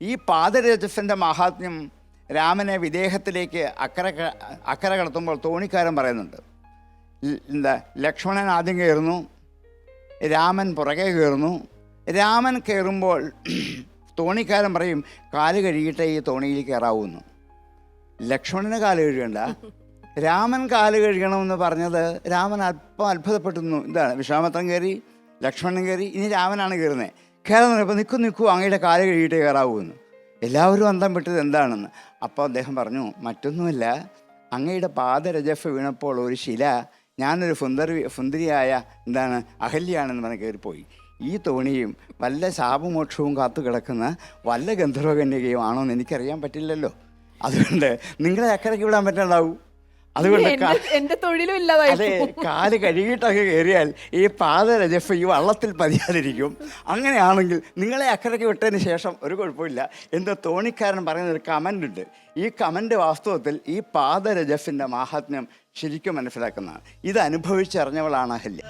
ഈ പാദരജസിന്റെ മഹാത്മ്യം രാമനെ വിദേഹത്തിലേക്ക് അക്കര അക്കര കടത്തുമ്പോൾ തോണിക്കാരൻ പറയുന്നുണ്ട്. എന്താ ലക്ഷ്മണൻ ആദ്യം കയറുന്നു രാമൻ പുറകെ കയറുന്നു. രാമൻ കയറുമ്പോൾ തോണിക്കാരൻ പറയും കാൽ കഴുകിയിട്ട് ഈ തോണിയിൽ കയറാവുന്നു. ലക്ഷ്മണന് കാൽ കഴുകണ്ട. രാമൻ കാൽ കഴുകണമെന്ന് പറഞ്ഞത് രാമൻ അല്പം അത്ഭുതപ്പെട്ടുന്നു എന്താണ് വിശ്വാമിത്രം കയറി ലക്ഷ്മണൻ കയറി ഇനി രാമനാണ് കയറുന്നത് കയറാൻ ഇപ്പോൾ നിൽക്കൂ നിൽക്കൂ അങ്ങയുടെ കാൽ കഴുകിയിട്ടേ കയറാവൂന്ന്. എല്ലാവരും അന്തം വിട്ടത് എന്താണെന്ന്. അപ്പോൾ അദ്ദേഹം പറഞ്ഞു മറ്റൊന്നുമല്ല അങ്ങയുടെ പാദരജഫ് വീണപ്പോൾ ഒരു ശില ഞാനൊരു സുന്ദരി സുന്ദരിയായ എന്താണ് അഹല്യാണെന്ന് പറഞ്ഞ് കയറിപ്പോയി. ഈ തോണിയും വല്ല ശാപമോക്ഷവും കാത്തു കിടക്കുന്ന വല്ല ഗന്ധർവകന്യകയും ആണോ എന്ന് എനിക്കറിയാൻ പറ്റില്ലല്ലോ. അതുകൊണ്ട് നിങ്ങളെ അക്കരയ്ക്ക് വിടാൻ പറ്റുന്നുണ്ടാവും അതുകൊണ്ട് എന്റെ- എന്റെ തൊഴിലും ഇല്ലാതായി അതെ കാൽ കഴുകിയിട്ടൊക്കെ കയറിയാൽ ഈ പാദരജഫ് ഈ വള്ളത്തിൽ പതിയാതിരിക്കും. അങ്ങനെയാണെങ്കിൽ നിങ്ങളെ അക്കരയ്ക്ക് വിട്ടതിന് ശേഷം ഒരു കുഴപ്പമില്ല. എന്ന് തോണിക്കാരൻ പറയുന്ന ഒരു കമന്റ് ഉണ്ട്. ഈ കമന്റ് വാസ്തവത്തിൽ ഈ പാദരജഫിന്റെ മാഹാത്മ്യം ശരിക്കും മനസ്സിലാക്കുന്നതാണ്. ഇത് അനുഭവിച്ചറിഞ്ഞവളാണ് അഹല്യ.